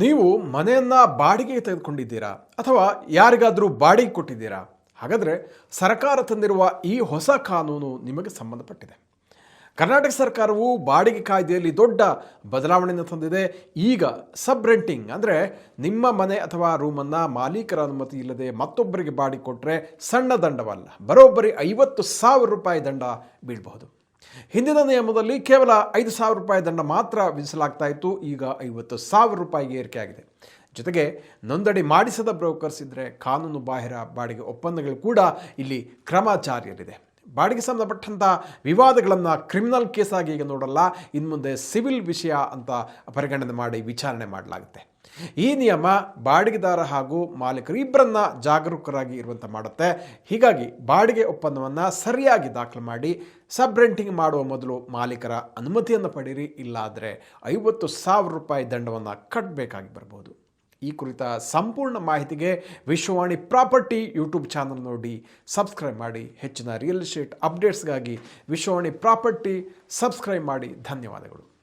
ನೀವು ಮನೆಯನ್ನು ಬಾಡಿಗೆಗೆ ತೆಗೆದುಕೊಂಡಿದ್ದೀರಾ? ಅಥವಾ ಯಾರಿಗಾದರೂ ಬಾಡಿಗೆ ಕೊಟ್ಟಿದ್ದೀರಾ? ಹಾಗಾದರೆ ಸರ್ಕಾರ ತಂದಿರುವ ಈ ಹೊಸ ಕಾನೂನು ನಿಮಗೆ ಸಂಬಂಧಪಟ್ಟಿದೆ. ಕರ್ನಾಟಕ ಸರ್ಕಾರವು ಬಾಡಿಗೆ ಕಾಯ್ದೆಯಲ್ಲಿ ದೊಡ್ಡ ಬದಲಾವಣೆಯನ್ನು ತಂದಿದೆ. ಈಗ ಸಬ್ ರೆಂಟಿಂಗ್ ಅಂದರೆ ನಿಮ್ಮ ಮನೆ ಅಥವಾ ರೂಮನ್ನು ಮಾಲೀಕರ ಅನುಮತಿ ಇಲ್ಲದೆ ಮತ್ತೊಬ್ಬರಿಗೆ ಬಾಡಿಗೆ ಕೊಟ್ಟರೆ ಸಣ್ಣ ದಂಡವಲ್ಲ, ಬರೋಬ್ಬರಿ ಐವತ್ತು ಸಾವಿರ ರೂಪಾಯಿ ದಂಡ ಬೀಳಬಹುದು. ಹಿಂದಿನ ನಿಯಮದಲ್ಲಿ ಕೇವಲ ಐದು ಸಾವಿರ ರೂಪಾಯಿ ದಂಡ ಮಾತ್ರ ವಿಧಿಸಲಾಗ್ತಾ ಇತ್ತು. ಈಗ ಐವತ್ತು ಸಾವಿರ ರೂಪಾಯಿಗೆ ಏರಿಕೆಯಾಗಿದೆ. ಜೊತೆಗೆ ನೋಂದಣಿ ಮಾಡಿಸದ ಬ್ರೋಕರ್ಸ್ ಇದ್ದರೆ ಕಾನೂನು ಬಾಹಿರ ಬಾಡಿಗೆ ಒಪ್ಪಂದಗಳು ಕೂಡ ಇಲ್ಲಿ ಕ್ರಮ ಜಾರಿಯಲ್ಲಿದೆ. ಬಾಡಿಗೆ ಸಂಬಂಧಪಟ್ಟಂಥ ವಿವಾದಗಳನ್ನು ಕ್ರಿಮಿನಲ್ ಕೇಸ್ ಆಗಿ ಈಗ ನೋಡಲ್ಲ. ಇನ್ನು ಮುಂದೆ ಸಿವಿಲ್ ವಿಷಯ ಅಂತ ಪರಿಗಣನೆ ಮಾಡಿ ವಿಚಾರಣೆ ಮಾಡಲಾಗುತ್ತೆ. ಈ ನಿಯಮ ಬಾಡಿಗೆದಾರ ಹಾಗೂ ಮಾಲೀಕರು ಇಬ್ಬರನ್ನ ಜಾಗರೂಕರಾಗಿ ಇರುವಂತೆ ಮಾಡುತ್ತೆ. ಹೀಗಾಗಿ ಬಾಡಿಗೆ ಒಪ್ಪಂದವನ್ನು ಸರಿಯಾಗಿ ದಾಖಲು ಮಾಡಿ, ಸಬ್ ರೆಂಟಿಂಗ್ ಮಾಡುವ ಮೊದಲು ಮಾಲೀಕರ ಅನುಮತಿಯನ್ನು ಪಡೀರಿ ಇಲ್ಲಾದರೆ ಐವತ್ತು ಸಾವಿರ ರೂಪಾಯಿ ದಂಡವನ್ನು ಕಟ್ಟಬೇಕಾಗಿ ಬರ್ಬೋದು. ಈ ಕುರಿತ ಸಂಪೂರ್ಣ ಮಾಹಿತಿಗೆ ವಿಶ್ವವಾಣಿ ಪ್ರಾಪರ್ಟಿ ಯೂಟ್ಯೂಬ್ ಚಾನಲ್ ನೋಡಿ, ಸಬ್ಸ್ಕ್ರೈಬ್ ಮಾಡಿ, ಹೆಚ್ಚಿನ ರಿಯಲ್ ಎಸ್ಟೇಟ್ ಅಪ್ಡೇಟ್ಸ್ಗಾಗಿ ವಿಶ್ವವಾಣಿ ಪ್ರಾಪರ್ಟಿ ಸಬ್ಸ್ಕ್ರೈಬ್ ಮಾಡಿ. ಧನ್ಯವಾದಗಳು.